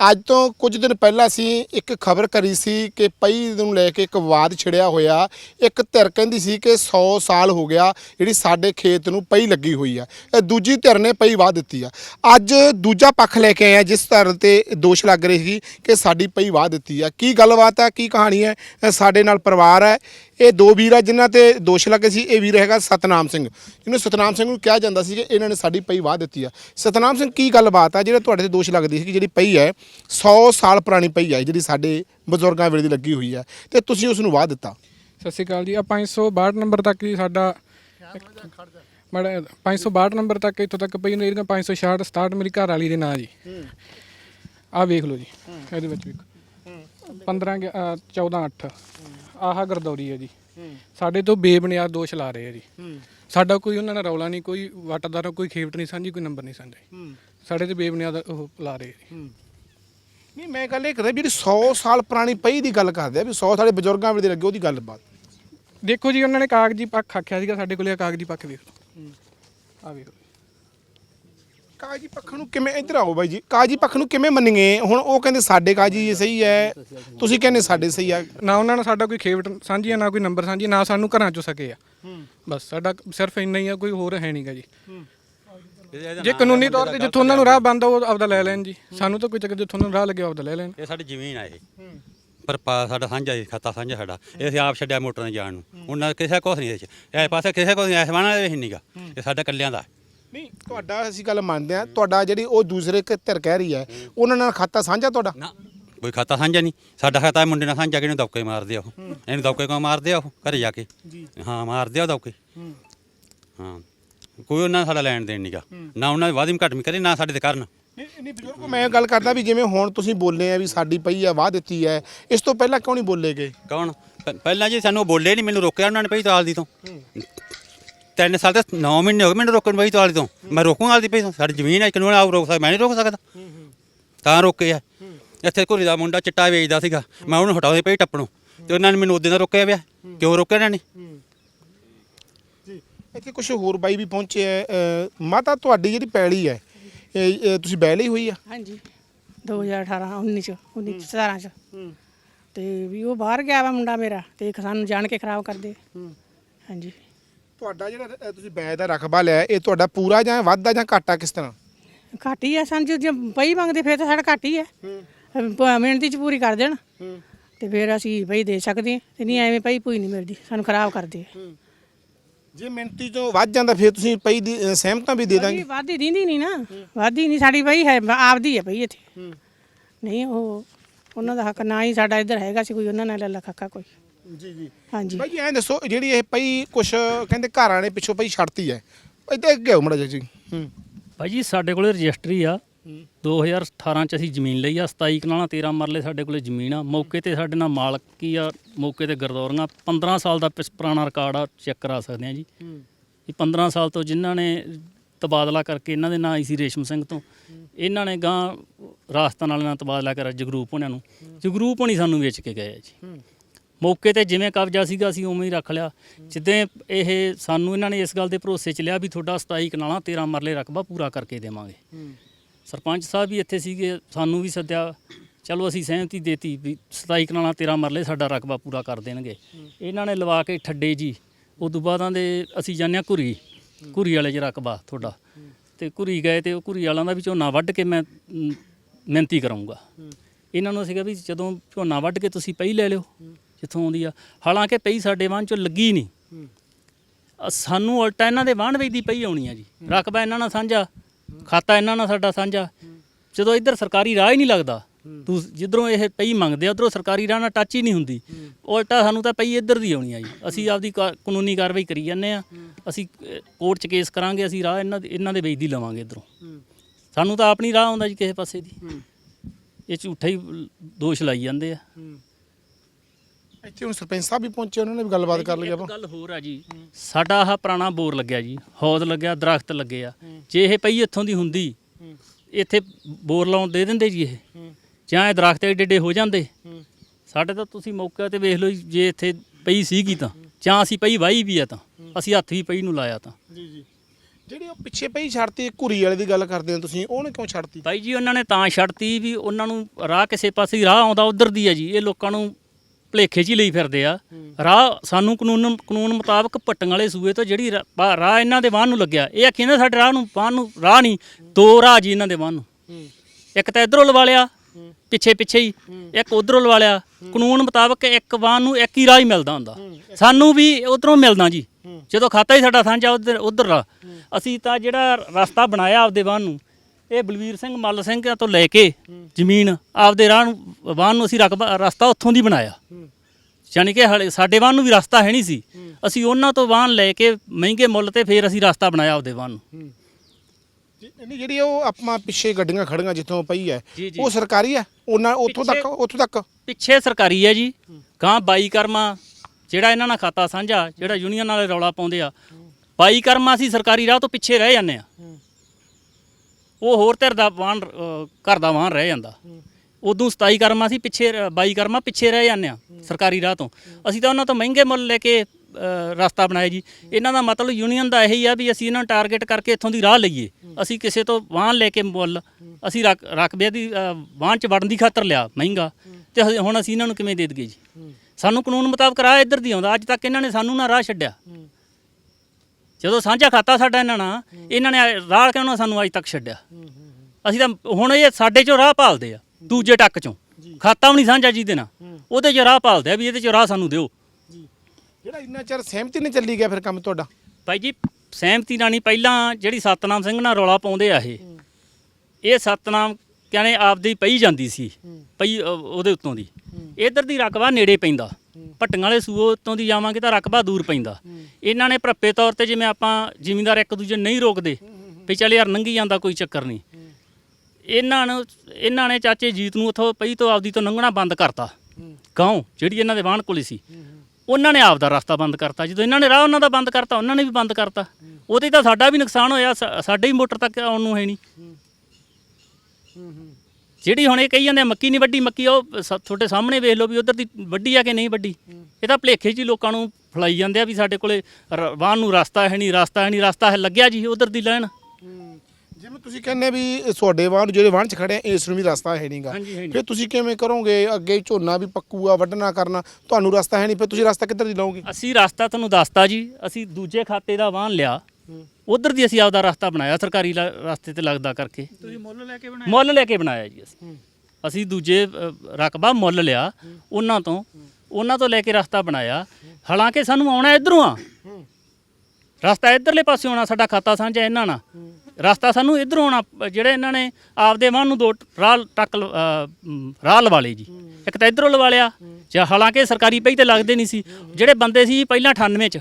ਅੱਜ ਤੋਂ ਕੁਝ ਦਿਨ ਪਹਿਲਾਂ ਅਸੀਂ ਇੱਕ ਖਬਰ ਕਰੀ ਸੀ ਕਿ ਪਈ ਨੂੰ ਲੈ ਕੇ ਇੱਕ ਵਾਦ ਛਿੜਿਆ ਹੋਇਆ। ਇੱਕ ਧਿਰ ਕਹਿੰਦੀ ਸੀ ਕਿ 100 ਸਾਲ ਹੋ ਗਿਆ ਜਿਹੜੀ ਸਾਡੇ ਖੇਤ ਨੂੰ ਪਈ ਲੱਗੀ ਹੋਈ ਆ। ਇਹ ਦੂਜੀ ਧਿਰ ਨੇ ਪਈ ਵਾਹ ਦਿੱਤੀ ਆ। ਅੱਜ ਦੂਜਾ ਪੱਖ ਲੈ ਕੇ ਆਇਆ ਜਿਸ ਧਿਰ ਤੇ ਦੋਸ਼ ਲੱਗ ਰਹੇ ਸੀ ਕਿ ਸਾਡੀ ਪਈ ਵਾਹ ਦਿੱਤੀ ਆ। ਕੀ ਗੱਲਬਾਤ ਆ? ਕੀ ਕਹਾਣੀ ਹੈ ਸਾਡੇ ਨਾਲ ਪਰਿਵਾਰ ਹੈ ਇਹ ਦੋ ਵੀਰ ਆ ਜਿਨ੍ਹਾਂ ਤੇ ਦੋਸ਼ ਲੱਗੇ ਸੀ। ਇਹ ਵੀਰ ਹੈਗਾ ਸਤਨਾਮ ਸਿੰਘ। ਜਿਹਨੂੰ ਸਤਨਾਮ ਸਿੰਘ ਨੂੰ ਕਿਹਾ ਜਾਂਦਾ ਸੀ ਕਿ ਇਹਨਾਂ ਨੇ ਸਾਡੀ ਪਈ ਵਾਹ ਦਿੱਤੀ ਆ। ਸਤਨਾਮ ਸਿੰਘ ਕੀ ਗੱਲਬਾਤ ਆ? ਜਿਹੜੇ ਤੁਹਾਡੇ ਤੇ ਦੋਸ਼ ਲੱਗਦੀ ਸੀ ਕਿ ਜਿਹੜੀ ਪਈ ਹੈ 100 ਸਾਲ ਪੁਰਾਣੀ ਪਈ ਹੈ ਜਿਹੜੀ ਸਾਡੇ ਬਜ਼ੁਰਗਾਂ ਵੇਲੇ ਦੀ ਲੱਗੀ ਹੋਈ ਹੈ ਤੇ ਤੁਸੀਂ ਉਸ ਨੂੰ ਵਾਹ ਦਿੱਤਾ। ਸਤਿ ਸ਼੍ਰੀ ਅਕਾਲ ਜੀ। ਆ 562 ਨੰਬਰ ਤੱਕ ਹੀ ਸਾਡਾ ਮੜਾ 562 ਨੰਬਰ ਤੱਕ ਇੱਥੋਂ ਤੱਕ ਪਈ ਨੇ 566 67 ਮੇਰੀ ਘਰ ਵਾਲੀ ਦੇ ਨਾਂ ਜੀ। ਆ ਵੇਖ ਲਓ ਜੀ ਇਹਦੇ ਵਿੱਚ ਵੇਖੋ। 15 ਗਿਆ- ਅ, 14 8 ਆਹ ਗਰਦੌਰੀ ਹੈ ਜੀ। ਸਾਡੇ ਤੋਂ ਬੇਬੁਨਿਆਦ ਦੋਸ਼ ਲਾ ਰਹੇ ਆ ਜੀ। ਸਾਡਾ ਕੋਈ ਉਹਨਾਂ ਨਾਲ ਰੌਲਾ ਨਹੀਂ ਕੋਈ ਵਟਦਾਰ ਕੋਈ ਖੇਵਟ ਨਹੀਂ ਸਾਂਝੀ ਕੋਈ ਨੰਬਰ ਨਹੀਂ ਸਾਂਝਾ। ਸਾਡੇ ਤੇ ਬੇਬੁਨਿਆਦ ਉਹ ਲਾ ਰਹੇ ਆ ਜੀ। ਨਹੀਂ ਮੈਂ ਗੱਲ ਇਹ ਕਰਦਾ ਵੀ ਜਿਹੜੀ 100 ਸਾਲ ਪੁਰਾਣੀ ਪਈ ਦੀ ਗੱਲ ਕਰਦੇ ਆ ਵੀ 100 ਸਾਡੇ ਬਜ਼ੁਰਗਾਂ ਵੇਲੇ ਲੱਗੀ ਉਹਦੀ ਗੱਲਬਾਤ ਦੇਖੋ ਜੀ ਉਹਨਾਂ ਨੇ ਕਾਗਜ਼ੀ ਪੱਖ ਆਖਿਆ ਸੀਗਾ ਸਾਡੇ ਕੋਲੇ ਕਾਗਜ਼ੀ ਪੱਖ ਵੇਖ ਲਓ। ਆ ਵੇਖ ਲਓ। ਕਾਜੀ ਪੱਖ ਨੂੰ ਕਿਵੇਂ ਇੱਧਰ ਆਓ ਬਾਈ ਜੀ? ਕਾਜੀ ਪੱਖ ਨੂੰ ਕਿਵੇਂ ਮੰਨੀਏ? ਹੁਣ ਉਹ ਕਹਿੰਦੇ ਸਾਡੇ ਕਾਜੀ ਇਹ ਸਹੀ ਹੈ। ਤੁਸੀਂ ਕਹਿੰਦੇ ਸਾਡੇ ਸਹੀ ਆ। ਨਾ ਉਹਨਾਂ ਨਾਲ ਸਾਡਾ ਕੋਈ ਖੇਵਟ ਸਾਂਝੀ ਆ ਨਾ ਕੋਈ ਨੰਬਰ ਸਾਂਝੀ ਨਾ ਸਾਨੂੰ ਘਰਾਂ ਚੋਂ ਸਕੇ ਆ। ਬਸ ਸਾਡਾ ਸਿਰਫ ਇੰਨਾ ਹੀ ਆ ਕੋਈ ਹੋਰ ਹੈ ਨਹੀਂਗਾ ਜੀ। ਜੇ ਕਾਨੂੰਨੀ ਤੌਰ ਤੇ ਜਿੱਥੋਂ ਉਹਨਾਂ ਨੂੰ ਰਾਹ ਬੰਦਾ ਉਹ ਆਪਦਾ ਲੈ ਲੈਣ ਜੀ। ਸਾਨੂੰ ਤਾਂ ਕੋਈ ਚੱਕਰ ਜਿੱਥੋਂ ਉਹਨਾਂ ਨੂੰ ਰਾਹ ਲੱਗਿਆ ਆਪਦਾ ਲੈ ਲੈਣ। ਇਹ ਸਾਡੀ ਜ਼ਮੀਨ ਆ ਇਹ। ਪਰ ਪਾ ਸਾਡਾ ਸਾਂਝਾ ਜੀ ਖਾਤਾ ਸਾਂਝਾ ਸਾਡਾ। ਇਹ ਅਸੀਂ ਆਪ ਛੱਡਿਆ ਮੋਟਰ ਜਾਣ ਨੂੰ। ਉਹਨਾਂ ਕਿਸੇ ਕੁਛ ਨਹੀਂ ਇਹਦੇ ਚ। ਇਹ ਪਾਸੇ ਕਿਸੇ ਕੁਛ ਨਹੀਂ ਐਸਵਾਨਾ ਇਹ ਨਹੀਂਗਾ ਇਹ ਸਾਡਾ ਕੱਲਿਆਂ ਦਾ। ਨਹੀਂ ਤੁਹਾਡਾ ਅਸੀਂ ਗੱਲ ਮੰਨਦੇ ਆ ਤੁਹਾਡਾ ਜਿਹੜੀ ਉਹ ਦੂਸਰੇ ਕ- ਧਿਰ ਕਹਿ ਰਹੀ ਹੈ ਉਹਨਾਂ ਨਾਲ ਖਾਤਾ ਸਾਂਝਾ ਤੁਹਾਡਾ? ਨਾ ਕੋਈ ਖਾਤਾ ਸਾਂਝਾ ਨਹੀਂ। ਸਾਡਾ ਖਾਤਾ ਇਹ ਮੁੰਡੇ ਨਾਲ ਸਾਂਝਾ ਕਿਹਨੂੰ ਦੌਕੇ ਮਾਰਦੇ ਆ ਉਹ? ਇਹਨੂੰ ਦੌਕੇ ਕਿਉਂ ਮਾਰਦੇ ਆ ਉਹ? ਘਰੇ ਜਾ ਕੇ। ਹਾਂ ਮਾਰਦੇ ਆ ਦੌਕੇ। ਹਾਂ। ਕੋਈ ਉਹਨਾਂ ਨਾਲ ਸਾਡਾ ਲੈਣ ਦੇਣ ਨਹੀਂਗਾ ਨਾ ਉਹਨਾਂ ਦੀ ਵਾਅਦੇ ਘੱਟ ਵੀ ਕਰੇ ਨਾ ਸਾਡੇ ਤੇ ਕਰਨ। ਨਹੀਂ ਨਹੀਂ ਬਜ਼ੁਰਗੋ ਮੈਂ ਗੱਲ ਕਰਦਾ ਵੀ ਜਿਵੇਂ ਹੁਣ ਤੁਸੀਂ ਬੋਲੇ ਆ ਵੀ ਸਾਡੀ ਪਈ ਆ ਵਾਹ ਦਿੱਤੀ ਹੈ ਇਸ ਤੋਂ ਪਹਿਲਾਂ ਕਿਉਂ ਨਹੀਂ ਬੋਲੇ ਗਏ? ਕੌਣ? ਪ- ਪਹਿਲਾਂ ਜੀ ਸਾਨੂੰ ਬੋਲੇ ਨਹੀਂ ਮੈਨੂੰ ਰੋਕਿਆ ਉਹਨਾਂ ਨੇ ਪਈ ਤਾਲ ਦੀ ਤੋਂ। ਤਿੰਨ ਸਾਲ ਤੇ 9 ਮਹੀਨੇ ਹੋ ਗਏ ਮੈਨੂੰ ਰੋਕਣ ਪਈ ਤਾਲ ਤੋਂ। ਮੈਂ ਰੋਕੂਗਾ ਆਲਦੀ ਪਈ। ਸਾਡੀ ਜ਼ਮੀਨ ਹੈ ਕਾਨੂੰਨ ਆਪ ਰੋਕ ਸਕਦਾ ਮੈਂ ਨਹੀਂ ਰੋਕ ਸਕਦਾ। ਤਾਂ ਰੋਕੇ ਆ। ਇੱਥੇ ਘੁਰੀ ਦਾ ਮੁੰਡਾ ਚਿੱਟਾ ਵੇਚਦਾ ਸੀਗਾ ਮੈਂ ਉਹਨੂੰ ਹਟਾਉਂਦੇ ਪਈ ਟੱਪਣੋਂ। ਤੇ ਉਹਨਾਂ ਨੇ ਮੈਨੂੰ ਉਦੋਂ ਦਾ ਰੋਕਿਆ ਪਿਆ। ਕਿਉਂ ਰੋਕਿਆ ਇਹਨਾਂ ਨੇ? ਜੀ ਇੱਥੇ ਕੁਝ ਹੋਰ ਬਾਈ ਵੀ ਪਹੁੰਚੇ ਆ ਅ, ਮਾਤਾ ਤੁਹਾਡੀ ਜਿਹੜੀ ਪੈਲੀ ਹੈ ਇਹ ਇਹ ਤੁਸੀਂ ਬੈ ਲਈ ਹੋਈ ਆ? ਹਾਂਜੀ। 2018 19 ਚ 19 ਚ 17 ਚ। ਤੇ ਵੀ ਉਹ ਬਾਹਰ ਗਿਆ ਵਾ ਮੁੰਡਾ ਮੇਰਾ ਤੇ ਸਾਨੂੰ ਜਾਣ ਕੇ ਖਰਾਬ ਕਰਦੇ ਹਾਂਜੀ। ਤੁਹਾਡਾ ਜਿਹੜਾ ਅ, ਤੁਸੀਂ ਬੈ ਦਾ ਰਕਬਾ ਲਿਆ ਇਹ ਤੁਹਾਡਾ ਪੂਰਾ ਜਾਂ ਵਾਧਾ ਜਾਂ ਘਾਟਾ ਕਿਸ ਤਰ੍ਹਾਂ? ਘੱਟ ਹੀ ਆ ਸਾਨੂੰ ਜੇ ਪਈ ਮੰਗਦੇ ਫਿਰ ਤਾਂ ਸਾਡਾ ਘੱਟ ਹੀ ਪ- ਮਿਹਨਤੀ ਚ ਪੂਰੀ ਕਰ ਦੇਣ। ਤੇ ਫਿਰ ਅਸੀਂ ਪਈ ਦੇ ਸਕਦੇ ਹਾਂ ਤੇ ਨਹੀਂ ਐਵੇਂ ਪਈ ਪੂਈ ਨਹੀਂ ਮਿਲਦੀ ਸਾਨੂੰ ਖਰਾਬ ਕਰਦੇ ਆ ਜੇ ਮਿੰਤੀ ਤੋਂ ਵੱਧ ਜਾਂਦਾ ਫਿਰ ਤੁਸੀਂ ਪਈ ਦੀ ਅ, ਸਹਿਮਤਾਂ ਵੀ ਦੇ ਦਾਂਗੇ। ਵਾਧੀ ਦਿੰਦੀ ਨਹੀਂ ਨਾ। ਵਾਧੀ ਨਹੀਂ ਸਾਡੀ ਪਈ ਹੈ ਆਪਦੀ ਹੈ ਪਈ ਇੱਥੇ। ਨਹੀਂ ਉਹ ਉਹਨਾਂ ਦਾ ਹੱਕ ਨਾ ਹੀ ਸਾਡਾ ਇੱਧਰ ਹੈਗਾ ਸੀ ਕੋਈ ਉਹਨਾਂ ਨਾਲ ਲੱਲਾ ਖੱਕਾ ਕੋਈ। ਜੀ ਜੀ। ਹਾਂਜੀ। ਬਾਈ ਜੀ ਐਂ ਦੱਸੋ ਜਿਹੜੀ ਇਹ ਪਈ ਕੁਛ ਕਹਿੰਦੇ ਘਰਾਂ ਨੇ ਪਿੱਛੋਂ ਪਈ ਛੱਡਤੀ ਹੈ ਇੱਥੇ ਅੱਗੇ ਆਓ ਮੜਾ ਜੀ। ਹੂੰ। ਭਾਈ ਜੀ ਸਾਡੇ ਕੋਲੇ ਰਜਿਸਟਰੀ ਆ। 2018 ਚ ਅਸੀਂ ਜ਼ਮੀਨ ਲਈ ਆ। 27 ਕਨਾਲਾਂ 13 ਮਰਲੇ ਸਾਡੇ ਕੋਲੇ ਜ਼ਮੀਨ ਆ। ਮੌਕੇ ਤੇ ਸਾਡੇ ਨਾਲ ਮਾਲਕੀ ਆ। ਮੌਕੇ ਤੇ ਗਰਦੌਰੀਆਂ 15 ਸਾਲ ਦਾ ਪੁਰਾਣਾ ਰਿਕਾਰਡ ਆ ਚੈੱਕ ਕਰਾ ਸਕਦੇ ਆ ਜੀ। ਇਹ 15 ਸਾਲ ਤੋਂ ਜਿਨ੍ਹਾਂ ਨੇ ਤਬਾਦਲਾ ਕਰਕੇ ਇਹਨਾਂ ਦੇ ਨਾਂ ਆਈ ਸੀ ਰੇਸ਼ਮ ਸਿੰਘ ਤੋਂ। ਇਹਨਾਂ ਨੇ ਗਾਂ ਰਾਜਸਥਾਨ ਵਾਲਿਆਂ ਨਾਲ ਤਬਾਦਲਾ ਕਰਿਆ ਜਗਰੂਪ ਹੋਣਾਂ ਨੂੰ। ਜਗਰੂਪ ਹੋਣੀ ਸਾਨੂੰ ਵੇਚ ਕੇ ਗਏ ਆ ਜੀ। ਮੌਕੇ ਤੇ ਜਿਵੇਂ ਕਬਜ਼ਾ ਸੀਗਾ ਅਸੀਂ ਉਵੇਂ ਹੀ ਰੱਖ ਲਿਆ। ਜਿੱਦਾਂ ਇਹ ਸਾਨੂੰ ਇਹਨਾਂ ਨੇ ਇਸ ਗੱਲ ਦੇ ਭਰੋਸੇ ਚ ਲਿਆ ਵੀ ਤੁਹਾਡਾ 27 ਕਨਾਲਾਂ 13 ਮਰਲੇ ਰਕਬਾ ਪੂਰਾ ਕਰਕੇ ਦੇਵਾਂਗੇ। ਸਰਪੰਚ ਸਾਹਿਬ ਵੀ ਇੱਥੇ ਸੀਗੇ ਸਾਨੂੰ ਵੀ ਸੱਦਿਆ ਚਲੋ ਅਸੀਂ ਸਹਿਮਤੀ ਦੇਤੀ ਵੀ 27 ਕਨਾਲਾਂ 13 ਮਰਲੇ ਸਾਡਾ ਰਕਬਾ ਪੂਰਾ ਕਰ ਦੇਣਗੇ। ਇਹਨਾਂ ਨੇ ਲਵਾ ਕੇ ਠੱਡੇ ਜੀ ਉਦੋਂ ਬਾਅਦਾਂ ਦੇ ਅਸੀਂ ਹਾਂ ਘੁਰੀ ਘੁਰੀ ਵਾਲੇ 'ਚ ਰਕਬਾ ਤੁਹਾਡਾ। ਤੇ ਘੁਰੀ ਗਏ ਤੇ ਉਹ ਘੁਰੀ ਵਾਲਾਂ ਦਾ ਵੀ ਝੋਨਾ ਵੱਢ ਕੇ ਮੈਂ ਮਿਹਨਤੀ ਕਰਾਉਂਗਾ ਇਹਨਾਂ ਨੂੰ ਸੀਗਾ ਵੀ ਜਦੋਂ ਝੋਨਾ ਵੱਢ ਕੇ ਤੁਸੀਂ ਪਈ ਲੈ ਲਿਓ। ਜਿੱਥੋਂ ਆਉਂਦੀ ਆ। ਹਾਲਾਂਕਿ ਪਈ ਸਾਡੇ ਵਾਹਨ ਚੋਂ ਲੱਗੀ ਨਹੀਂ। ਅ, ਸਾਨੂੰ ਉਲਟਾ ਇਹਨਾਂ ਦੇ ਵਾਹਣ ਵੇਚਦੀ ਪਈ ਆਉਣੀ ਆ ਜੀ। ਰਕਬਾ ਇਹਨਾਂ ਨਾਲ ਸਾਂਝਾ ਖਾਤਾ ਇਹਨਾਂ ਨਾਲ ਸਾਡਾ ਸਾਂਝਾ। ਜਦੋਂ ਇੱਧਰ ਸਰਕਾਰੀ ਰਾਹ ਹੀ ਨਹੀਂ ਲੱਗਦਾ ਤੂੰ ਜਿੱਧਰੋਂ ਇਹ ਪਈ ਮੰਗਦੇ ਆ ਉਧਰੋਂ ਸਰਕਾਰੀ ਰਾਹ ਨਾਲ ਟੱਚ ਹੀ ਨਹੀਂ ਹੁੰਦੀ। ਉਲਟਾ ਸਾਨੂੰ ਤਾਂ ਪਈ ਇੱਧਰ ਦੀ ਆਉਣੀ ਆ ਜੀ। ਅਸੀਂ ਆਪਦੀ ਕਾ- ਕਾਨੂੰਨੀ ਕਾਰਵਾਈ ਕਰੀ ਜਾਂਦੇ ਆ। ਅਸੀਂ ਅ, ਕੋਰਟ 'ਚ ਕੇਸ ਕਰਾਂਗੇ ਅਸੀਂ ਰਾਹ ਇਹਨਾਂ ਦੇ ਇਹਨਾਂ ਦੇ ਵੇਚਦੀ ਲਵਾਂਗੇ ਇੱਧਰੋਂ। ਸਾਨੂੰ ਤਾਂ ਆਪਣੀ ਰਾਹ ਆਉਂਦਾ ਜੀ ਕਿਸੇ ਪਾਸੇ ਦੀ। ਇਹ ਝੂਠਾ ਹੀ ਦੋਸ਼ ਲਾਈ ਜਾਂਦੇ ਆ। ਇੱਥੇ ਹੁਣ ਸਰਪੰਚ ਸਾਹਿਬ ਵੀ ਪਹੁੰਚੇ ਉਹਨਾਂ ਨੇ ਵੀ ਗੱਲਬਾਤ ਕਰ ਲਈ ਆਪਾਂ। ਗੱਲ ਹੋਰ ਆ ਜੀ ਸਾਡਾ ਆਹ ਪੁਰਾਣਾ ਬੋਰ ਲੱਗਿਆ ਜੀ ਹੌਦ ਲੱਗਿਆ ਦਰਖਤ ਲੱਗੇ ਆ। ਜੇ ਇਹ ਪਈ ਇੱਥੋਂ ਦੀ ਹੁੰਦੀ ਇੱਥੇ ਬੋਰ ਲਾਉਣ ਦੇ ਦਿੰਦੇ ਜੀ ਇਹ। ਜਾਂ ਇਹ ਦਰਖਤ ਏਡੇ ਏਡੇ ਹੋ ਜਾਂਦੇ। ਸਾਡੇ ਤਾਂ ਤੁਸੀਂ ਮੌਕੇ ਤੇ ਵੇਖ ਲਓ ਜੀ, ਜੇ ਇੱਥੇ ਪਈ ਸੀਗੀ ਤਾਂ ਜਾਂ ਅਸੀਂ ਪਈ ਵਾਈ ਵੀ ਆ ਤਾਂ ਅਸੀਂ ਹੱਥ ਵੀ ਪਈ ਨੂੰ ਲਾਇਆ ਤਾਂ। ਜੀ ਜੀ। ਜਿਹੜੀ ਉਹ ਪਿੱਛੇ ਪਈ ਛੱਡਤੀ ਘੁਰੀ ਵਾਲੇ ਦੀ ਗੱਲ ਕਰਦੇ ਹੋ ਤੁਸੀਂ ਉਹਨੇ ਕਿਉਂ ਛੱਡਤੀ? ਬਾਈ ਜੀ ਉਹਨਾਂ ਨੇ ਤਾਂ ਛੱਡਤੀ ਵੀ ਉਹਨਾਂ ਨੂੰ ਰਾਹ ਕਿਸੇ ਪਾਸੇ ਹੀ ਰਾਹ ਆਉਂਦਾ ਉਧਰ ਦੀ ਆ ਜੀ ਇਹ ਲੋਕਾਂ ਨੂੰ ਭਲੇਖੇ 'ਚ ਹੀ ਲਈ ਫਿਰਦੇ ਆ। ਰਾਹ ਸਾਨੂੰ ਕਾਨੂੰਨ ਕਾਨੂੰਨ ਮੁਤਾਬਕ ਭੱਟਣ ਵਾਲੇ ਸੂਏ ਤੋਂ ਜਿਹੜੀ ਰਾ- ਬਾ- ਰਾਹ ਇਹਨਾਂ ਦੇ ਵਾਹਨ ਨੂੰ ਲੱਗਿਆ। ਇਹ ਆਖੀ ਨਾ ਸਾਡੇ ਰਾਹ ਨੂੰ ਵਾਹਨ ਨੂੰ, ਰਾਹ ਨਹੀਂ, ਦੋ ਰਾਹ ਜੀ ਇਹਨਾਂ ਦੇ ਵਾਹਨ ਨੂੰ। ਇੱਕ ਤਾਂ ਇਧਰੋਂ ਲਵਾ ਲਿਆ, ਪਿੱਛੇ ਪਿੱਛੇ ਹੀ। ਇੱਕ ਉਧਰੋਂ ਲਵਾ ਲਿਆ। ਕਾਨੂੰਨ ਮੁਤਾਬਕ ਇੱਕ ਵਾਹਨ ਨੂੰ ਇੱਕ ਹੀ ਰਾਹ ਹੀ ਮਿਲਦਾ ਹੁੰਦਾ। ਸਾਨੂੰ ਵੀ ਉਧਰੋਂ ਮਿਲਦਾ ਜੀ। ਜਦੋਂ ਖਾਤਾ ਹੀ ਸਾਡਾ ਸਾਂਝਾ, ਉਧਰ ਉਧਰ ਅਸੀਂ ਤਾਂ ਜਿਹੜਾ ਰਸਤਾ ਬਣਾਇਆ ਆਪਦੇ ਵਾਹਨ ਨੂੰ ਇਹ ਬਲਵੀਰ ਸਿੰਘ ਮੱਲ ਸਿੰਘ ਤੋਂ ਲੈ ਕੇ ਜ਼ਮੀਨ ਆਪਦੇ ਰਾਹ ਨੂੰ ਵਾਹਨ ਨੂੰ ਅਸੀਂ ਰਕਬਾ ਰਸਤਾ ਉੱਥੋਂ ਦੀ ਬਣਾਇਆ। ਯਾਨੀ ਕਿ ਹਾਲੇ ਸਾਡੇ ਵਾਹਨ ਨੂੰ ਵੀ ਰਸਤਾ ਹੈ ਨਹੀਂ ਸੀ। ਅਸੀਂ ਉਹਨਾਂ ਤੋਂ ਵਾਹਨ ਲੈ ਕੇ ਮਹਿੰਗੇ ਮੁੱਲ ਤੇ ਫਿਰ ਅਸੀਂ ਰਸਤਾ ਬਣਾਇਆ ਆਪਦੇ ਵਾਹਨ ਨੂੰ। ਨਹੀਂ ਜਿਹੜੀ ਉਹ ਆਪਾਂ ਪਿੱਛੇ ਗੱਡੀਆਂ ਖੜੀਆਂ ਜਿੱਥੋਂ ਪਈ ਹੈ। ਉਹ ਸਰਕਾਰੀ ਹੈ? ਉਹਨਾਂ ਉੱਥੋਂ ਤੱਕ ਉੱਥੋਂ ਤੱਕ? ਪਿੱਛੇ ਸਰਕਾਰੀ ਹੈ ਜੀ। ਗਾਂ ਬਾਈ ਕਰਮਾ ਜਿਹੜਾ ਇਹਨਾਂ ਨਾਲ ਖਾਤਾ ਸਾਂਝਾ ਜਿਹੜਾ ਯੂਨੀਅਨ ਨਾਲ ਰੌਲਾ ਪਾਉਂਦੇ ਆ। ਬਾਈ ਕਰਮਾ ਅਸੀਂ ਸਰਕਾਰੀ ਰਾਹ ਤੋਂ ਪਿੱਛੇ ਰਹਿ ਜਾਂਦੇ ਆ। ਉਹ ਹੋਰ ਧਿਰ ਦਾ ਵਾਹਨ ਘਰ ਦਾ ਵਾਹਨ ਰਹਿ ਜਾਂਦਾ। ਉਦੋਂ 27 ਕਰਮਾ ਸੀ, ਪਿੱਛੇ ਰ- ਬਾਈ ਕਰਮਾ, ਪਿੱਛੇ ਰਹਿ ਜਾਂਦੇ ਆ, ਸਰਕਾਰੀ ਰਾਹ ਤੋਂ। ਅਸੀਂ ਤਾਂ ਉਹਨਾਂ ਤੋਂ ਮਹਿੰਗੇ ਮੁੱਲ ਲੈ ਕੇ ਰਸਤਾ ਬਣਾਇਆ ਜੀ। ਇਹਨਾਂ ਦਾ ਮਤਲਬ ਯੂਨੀਅਨ ਦਾ ਇਹੀ ਆ ਵੀ ਅਸੀਂ ਇਹਨਾਂ ਨੂੰ ਟਾਰਗੇਟ ਕਰਕੇ ਇੱਥੋਂ ਦੀ ਰਾਹ ਲਈਏ। ਅਸੀਂ ਕਿਸੇ ਤੋਂ ਵਾਹਨ ਲੈ ਕੇ ਮੁੱਲ, ਅਸੀਂ ਰਕਬੇ ਦੀ ਵਾਹਨ ਚ ਵੜਨ ਦੀ ਖਾਤਰ ਲਿਆ, ਮਹਿੰਗਾ। ਤੇ ਹੁਣ ਅਸੀਂ ਇਹਨਾਂ ਨੂੰ ਕਿਵੇਂ ਦੇ ਦਈਏ ਜੀ? ਸਾਨੂੰ ਕਾਨੂੰਨ ਮੁਤਾਬਕ ਰਾਹ ਇੱਧਰ ਦੀ ਆਉਂਦਾ। ਅੱਜ ਤੱਕ ਇਹਨਾਂ ਨੇ ਸਾਨੂੰ ਨਾ ਰਾਹ ਛੱਡਿਆ। ਜਦੋਂ ਸਾਂਝਾ ਖਾਤਾ ਸਾਡਾ ਇਹਨਾਂ ਨਾਲ ਇਹਨਾਂ ਨੇ ਰਾਹ ਕਿਉਂ ਨਾ ਸਾਨੂੰ ਅੱਜ ਤੱਕ ਛੱਡਿਆ। ਅਸੀਂ ਤਾਂ ਹੁਣ ਇਹ ਸਾਡੇ ਚੋਂ ਰਾਹ ਭਾਲਦੇ ਆ ਦੂਜੇ ਟੱਕ ਚੋਂ। ਖਾਤਾ ਵੀ ਨਹੀਂ ਸਾਂਝਾ ਜੀ ਦੇ ਨਾਲ ਉਹਦੇ ਚ ਰਾਹ ਭਾਲਦੇ ਆ ਵੀ ਇਹਦੇ ਚ ਰਾਹ ਸਾਨੂੰ ਦਿਓ। ਜਿਹੜਾ ਇੰਨਾ ਚਿਰ ਸਹਿਮਤੀ ਨਹੀਂ ਚੱਲੀ ਗਿਆ ਫਿਰ ਕੰਮ ਤੁਹਾਡਾ? ਭਾਈ ਜੀ ਸਹਿਮਤੀ ਨਾਲ ਨਹੀਂ ਪਹਿਲਾਂ ਜਿਹੜੀ ਸਤਨਾਮ ਸਿੰਘ ਨਾਲ ਰੌਲਾ ਪਾਉਂਦੇ ਆ ਇਹ ਇਹ ਸਤਨਾਮ ਕਹਿੰਦੇ ਆਪਦੀ ਪਈ ਜਾਂਦੀ ਸੀ ਪਈ ਉਹਦੇ ਉੱਤੋਂ ਦੀ। ਇਧਰ ਦੀ ਰਕਬਾ ਨੇੜੇ ਪੈਂਦਾ। ਭੱਟੀਆਂ ਵਾਲੇ ਸੂਏ ਉੱਤੋਂ ਦੀ ਜਾਵਾਂਗੇ ਤਾਂ ਰਕਬਾ ਦੂਰ ਪੈਂਦਾ। ਇਹਨਾਂ ਨੇ ਭਰਪੇ ਤੌਰ ਤੇ ਜਿਵੇਂ ਆਪਾਂ ਜ਼ਿਮੀਂਦਾਰ ਇੱਕ ਦੂਜੇ ਨਹੀਂ ਰੋਕਦੇ, ਵੀ ਚੱਲ ਯਾਰ ਨੰਗੀ ਜਾਂਦਾ ਕੋਈ ਚੱਕਰ ਨਹੀਂ। ਇਹਨਾਂ ਨੂੰ, ਇਹਨਾਂ ਨੇ ਚਾਚੇ ਜੀਤ ਨੂੰ ਉੱਥੋਂ ਪਈ ਤੋਂ ਆਪਦੀ ਤੋਂ ਲੰਘਣਾ ਬੰਦ ਕਰਤਾ। ਗਾਉਂ, ਜਿਹੜੀ ਇਹਨਾਂ ਦੇ ਵਾਹਣ ਕੋਲੇ ਸੀ। ਉਹਨਾਂ ਨੇ ਆਪਦਾ ਰਸਤਾ ਬੰਦ ਕਰਤਾ। ਜਦੋਂ ਇਹਨਾਂ ਨੇ ਰਾਹ ਉਹਨਾਂ ਦਾ ਬੰਦ ਕਰਤਾ, ਉਹਨਾਂ ਨੇ ਵੀ ਬੰਦ ਕਰਤਾ। ਉਹਦੇ ਤਾਂ ਸਾਡਾ ਵੀ ਨੁਕਸਾਨ ਹੋਇਆ ਸਾਡੇ ਹੀ ਮੋਟਰ ਤੱਕ ਆਉਣ ਨੂੰ ਹੈ ਨਹੀਂ। ਜਿਹੜੀ ਹੁਣ ਇਹ ਕਹੀ ਜਾਂਦੇ ਆ, ਮੱਕੀ ਨਹੀਂ ਵੱਡੀ ਮੱਕੀ ਉਹ ਸ- ਤੁਹਾਡੇ ਸਾਹਮਣੇ ਵੇਖ ਲਓ ਵੀ ਉਧਰ ਦੀ ਵੱਡੀ ਆ ਕਿ ਨਹੀਂ ਵੱਡੀ ਇਹ ਤਾਂ ਭਲੇਖੇ 'ਚ ਹੀ ਲੋਕਾਂ ਨੂੰ ਫਲਾਈ ਜਾਂਦੇ ਆ ਵੀ ਸਾਡੇ ਕੋਲੇ ਰ- ਵਾਹਨ ਨੂੰ ਰਸਤਾ ਹੈ ਨਹੀਂ ਰਸਤਾ ਹੈ ਨਹੀਂ ਰਸਤਾ ਹੈ ਲੱਗਿਆ ਜੀ ਉਧਰ ਦੀ ਲੈਣ। ਜਿਵੇਂ ਤੁਸੀਂ ਕਹਿੰਦੇ ਵੀ ਤੁਹਾਡੇ ਵਾਹਨ ਜਿਹੜੇ ਵਾਹਨ ਚ ਖੜੇ ਆ ਇਸ ਨੂੰ ਵੀ ਰਸਤਾ ਹੈ ਨਹੀਂਗਾ ਹਾਂਜੀ, ਹੈ ਨੀ। ਫਿਰ ਤੁਸੀਂ ਕਿਵੇਂ ਕਰੋਗੇ? ਅੱਗੇ ਝੋਨਾ ਵੀ ਪੱਕੂਗਾ ਵੱਢਣਾ ਕਰਨਾ ਤੁਹਾਨੂੰ ਰਸਤਾ ਹੈ ਨਹੀਂ ਫਿਰ ਤੁਸੀਂ ਰਸਤਾ ਕਿੱਧਰ ਦੀ ਲਾਓਗੇ? ਅਸੀਂ ਰਸਤਾ ਤੁਹਾਨੂੰ ਦੱਸਤਾ ਜੀ ਅਸੀਂ ਦੂਜੇ ਖਾਤੇ ਦਾ ਵਾਹਨ ਲਿਆ। ਉਧਰ ਦੀ ਅਸੀਂ ਆਪਦਾ ਰਸਤਾ ਬਣਾਇਆ ਸਰਕਾਰੀ ਲਾ- ਰਸਤੇ ਤੇ ਲੱਗਦਾ ਕਰਕੇ। ਤੁਸੀਂ ਮੁੱਲ ਲੈ ਕੇ ਬਣਾਇਆ? ਮੁੱਲ ਲੈ ਕੇ ਬਣਾਇਆ ਜੀ ਅਸੀਂ। ਅਸੀਂ ਦੂਜੇ ਅ, ਰਕਬਾ ਮੁੱਲ ਲਿਆ ਉਹਨਾਂ ਤੋਂ। ਉਹਨਾਂ ਤੋਂ ਲੈ ਕੇ ਰਸਤਾ ਬਣਾਇਆ। ਹਾਲਾਂਕਿ ਸਾਨੂੰ ਆਉਣਾ ਇਧਰੋਂ ਆ। ਰਸਤਾ ਇਧਰਲੇ ਪਾਸੇ ਆਉਣਾ ਸਾਡਾ ਖਾਤਾ ਸਾਂਝਾ ਇਹਨਾਂ ਨਾਲ। ਰਸਤਾ ਸਾਨੂੰ ਇਧਰੋਂ ਆਉਣਾ ਜਿਹੜੇ ਇਹਨਾਂ ਨੇ ਆਪਦੇ ਵਾਹਨ ਨੂੰ ਦੋ ਰਾਹ ਟੱਕ ਲ- ਅ, ਮ, ਰਾਹ ਲਵਾ ਲਏ ਜੀ। ਇੱਕ ਤਾਂ ਇਧਰੋਂ ਲਵਾ ਲਿਆ। ਜਾਂ ਹਾਲਾਂਕਿ ਸਰਕਾਰੀ ਪਈ ਤੇ ਲੱਗਦੇ ਨਹੀਂ ਸੀ। ਜਿਹੜੇ ਬੰਦੇ ਸੀ ਪਹਿਲਾਂ 98 ਚ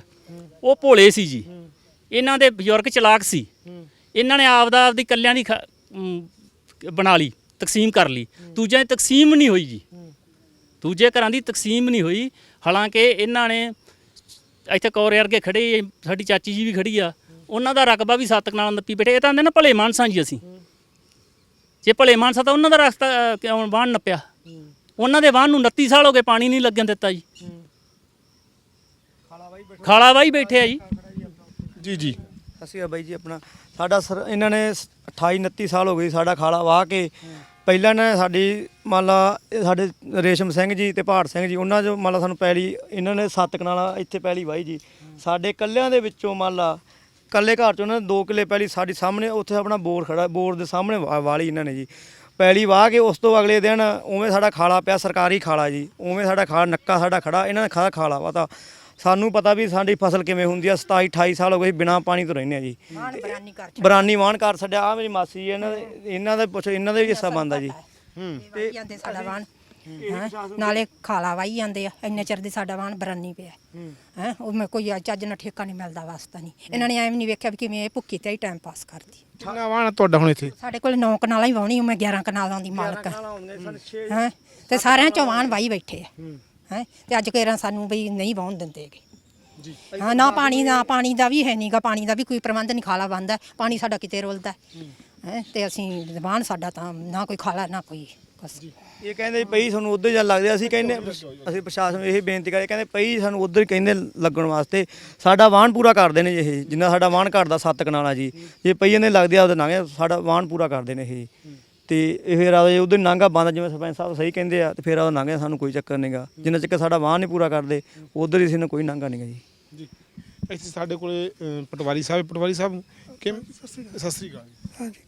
ਉਹ ਭੋਲੇ ਸੀ ਜੀ। ਇਹਨਾਂ ਦੇ ਬਜ਼ੁਰਗ ਚਲਾਕ ਸੀ। ਇਹਨਾਂ ਨੇ ਆਪਦਾ ਆਪਦੀ ਕੱਲਿਆਂ ਦੀ ਬਣਾ ਲਈ ਤਕਸੀਮ ਕਰ ਲਈ। ਦੂਜਿਆਂ ਦੀ ਤਕਸੀਮ ਨਹੀਂ ਹੋਈ ਜੀ। ਦੂਜੇ ਘਰਾਂ ਦੀ ਤਕਸੀਮ ਨਹੀਂ ਹੋਈ। ਹਾਲਾਂਕਿ ਇਹਨਾਂ ਨੇ ਇੱਥੇ ਕੌਰ ਵਰਗੇ ਖੜੇ ਸਾਡੀ ਚਾਚੀ ਜੀ ਵੀ ਖੜੀ ਆ। ਉਹਨਾਂ ਦਾ ਰਕਬਾ ਵੀ ਸੱਤ ਕਨਾਲ ਨੱਪੀ ਬੈਠੇ। ਇਹ ਤਾਂ ਕਹਿੰਦੇ ਨਾ ਭਲੇ ਮਾਨਸਾਂ ਜੀ ਅਸੀਂ। ਜੇ ਭਲੇ ਮਾਨਸਾ ਤਾਂ ਉਹਨਾਂ ਦਾ ਰਸਤਾ ਕਿਉਂ ਵਾਹਨ ਨੱਪਿਆ? ਉਹਨਾਂ ਦੇ ਵਾਹਨ ਨੂੰ 29 ਸਾਲ ਹੋ ਗਏ ਪਾਣੀ ਨਹੀਂ ਲੱਗਣ ਦਿੱਤਾ ਜੀ। ਖਾਲਾ ਬਾਈ ਬੈਠੇ ਆ ਜੀ। ਜੀ ਜੀ। ਅਸੀਂ ਆ ਬਾਈ ਜੀ, ਆਪਣਾ। ਸਾਡਾ ਸਰ, ਇਹਨਾਂ ਨੇ 28 29 ਸਾਲ ਹੋ ਗਏ ਸਾਡਾ ਖਾਲਾ ਵਾਹ ਕੇ। ਪਹਿਲਾਂ ਨੇ ਸਾਡੀ, ਮੰਨ ਲਾ, ਇਹ ਸਾਡੇ ਰੇਸ਼ਮ ਸਿੰਘ ਜੀ ਤੇ ਪਹਾੜ ਸਿੰਘ ਜੀ, ਉਹਨਾਂ ਜੋ ਮੰਨ ਲਾ ਸਾਨੂੰ ਪੈਲੀ, ਇਹਨਾਂ ਨੇ ਸੱਤ ਕਨਾਲਾ ਇੱਥੇ ਪੈਲੀ ਵਾਹੀ ਜੀ। ਸਾਡੇ ਕੱਲਿਆਂ ਦੇ ਵਿੱਚੋਂ ਮੰਨ ਲਾ, ਕੱਲੇ ਘਰ ਚੋਂ ਉਹਨਾਂ ਨੇ 2 ਕਿੱਲੇ ਪੈਲੀ ਸਾਡੀ ਸਾਹਮਣੇ, ਉੱਥੇ ਆਪਣਾ ਬੋਰ ਖੜਾ, ਬੋਰ ਦੇ ਸਾਹਮਣੇ ਵਾ- ਵਾਲੀ ਇਹਨਾਂ ਨੇ ਜੀ। ਪੈਲੀ ਵਾਹ ਕੇ ਉਸ ਤੋਂ ਅਗਲੇ ਦਿਨ ਉਵੇਂ ਸਾਡਾ ਖਾਲਾ ਪਿਆ, ਸਰਕਾਰੀ ਖਾਲਾ ਜੀ। ਉਵੇਂ ਸਾਡਾ ਖਾਲਾ ਨੱਕਾ ਸਾਡਾ ਖੜਾ, ਇਹਨਾਂ ਨੇ ਖਾ ਖਾਲਾ ਵਾ ਤਾਂ ਸਾਨੂੰ ਪਤਾ ਵੀ ਸਾਡੀ ਫਸਲ ਕਿਵੇਂ ਹੁੰਦੀ ਆ 27 28 ਸਾਲ ਹੋ ਗਏ ਬਿਨਾ ਪਾਣੀ ਤੋਂ ਰਹਿੰਦੇ ਆ ਜੀ। ਬਰਾਨੀ ਕਰ ਬਰਾਨੀ ਵਾਹਣ ਕਰ ਛੱਡਿਆ। ਆ ਮੇਰੀ ਮਾਸੀ ਜੀ ਇਹਨਾਂ ਦੇ ਇਹਨਾਂ ਦੇ ਪੁੱਛ ਇਹਨਾਂ ਦੇ ਵੀ ਹਿੱਸਾ ਬਣਦਾ ਜੀ। ਤੇ ਜਾਂਦੇ ਸਾਡਾ ਵਾਹਨ ਹੈਂ। ਨਾਲੇ ਖਾਲਾ ਵਾਈ ਜਾਂਦੇ ਆ। ਇੰਨੇ ਚਿਰ ਦੀ ਸਾਡਾ ਵਾਹਨ ਬਰਾਨੀ ਪਿਆ। ਹੈ। ਉਹ ਮੈਂ ਕੋਈ ਚੱਜ ਨਾਲ ਠੇਕਾ ਨਹੀਂ ਮਿਲਦਾ ਵਾਸਤਾ ਨਹੀਂ। ਇਹਨਾਂ ਨੇ ਐਵੇਂ ਨਹੀਂ ਵੇਖਿਆ ਵੀ ਕਿਵੇਂ ਇਹ ਭੁੱਕੀ ਤੇ ਹੀ ਟਾਈਮ ਪਾਸ ਕਰਦੀ। ਕਿੰਨਾ ਆ ਤੁਹਾਡਾ ਹੁਣ ਇੱਥੇ? ਸਾਡੇ ਕੋਲ 9 ਕਨਾਲਾਂ ਹੀ ਵਾਉਣੀ ਮੈਂ 11 ਕਨਾਲਾਂ ਦੀ ਮਾਲਕ ਹੈ। ਤੇ ਸਾਰਿਆਂ ਚੋਂ ਵਾਹਨ ਵਾਈ ਬੈਠੇ ਆ। ਹੈ? ਤੇ ਅੱਜ ਕਿਹੜਾ ਸਾਨੂੰ ਬਈ ਨਹੀਂ ਵਾਹੁਣ ਦਿੰਦੇਗੇ ਹਾਂ ਨਾ ਪਾਣੀ ਨਾ ਪਾਣੀ ਦਾ ਵੀ ਹੈ ਨਹੀਂਗਾ ਪਾਣੀ ਦਾ ਵੀ ਕੋਈ ਪ੍ਰਬੰਧ ਨਹੀਂ ਖਾਲਾ ਬੰਦਾ ਪਾਣੀ ਸਾਡਾ ਕਿਤੇ ਰੁਲਦਾ। ਹੈ। ਤੇ ਅਸੀਂ ਵਾਹਨ ਸਾਡਾ ਤਾਂ ਨਾ ਕੋਈ ਖਾਲਾ ਨਾ ਕੋਈ ਕੁਛ। ਇਹ ਕਹਿੰਦੇ ਪਈ ਸਾਨੂੰ ਉਧਰ ਜਾਂ ਲੱਗਦੇ ਅਸੀਂ ਕਹਿੰਦੇ ਅਸੀਂ ਪ੍ਰਸ਼ਾਸਨ ਨੂੰ ਇਹ ਬੇਨਤੀ ਕਰਦੇ ਕਹਿੰਦੇ ਪਈ ਸਾਨੂੰ ਉਧਰ ਕਹਿੰਦੇ ਲੱਗਣ ਵਾਸਤੇ ਸਾਡਾ ਵਾਹਨ ਪੂਰਾ ਕਰਦੇ ਨੇ ਜੀ ਇਹ ਜਿੰਨਾ ਸਾਡਾ ਵਾਹਨ ਘਟਦਾ ਸੱਤ ਕਨਾਲਾ ਜੀ। ਜੇ ਪਈ ਇਹਨੇ ਲੱਗਦੇ ਆ ਉਹਦੇ ਨਾਂਗੇ ਸਾਡਾ ਵਾਹਨ ਪੂਰਾ ਕਰਦੇ ਨੇ ਇਹ। ਤੇ ਇਹ ਫਿਰ ਆ ਉਧਰ ਨਾਂਗਾ ਬੰਦ ਜਿਵੇਂ ਸਰਪੰਚ ਸਾਹਿਬ ਸਹੀ ਕਹਿੰਦੇ ਆ ਤੇ ਫਿਰ ਉਹ ਨਾਂਗੇ ਸਾਨੂੰ ਕੋਈ ਚੱਕਰ ਨਹੀਂਗਾ ਜਿੰਨਾ ਚੱਕਰ ਸਾਡਾ ਵਾਹਨ ਨਹੀਂ ਪੂਰਾ ਕਰਦੇ ਉਧਰ ਹੀ ਸਾਨੂੰ ਕੋਈ ਨਾਂਗਾ ਨਹੀਂਗਾ ਜੀ। ਜੀ। ਇੱਥੇ ਸਾਡੇ ਕੋਲੇ ਅ, ਪਟਵਾਰੀ ਸਾਹਿਬ ਪਟਵਾਰੀ ਸਾਹਿਬ ਕਿਵੇਂ? ਸਤਿ ਸ੍ਰੀ ਅਕਾਲ। ਜੀ। ਹਾਂਜੀ।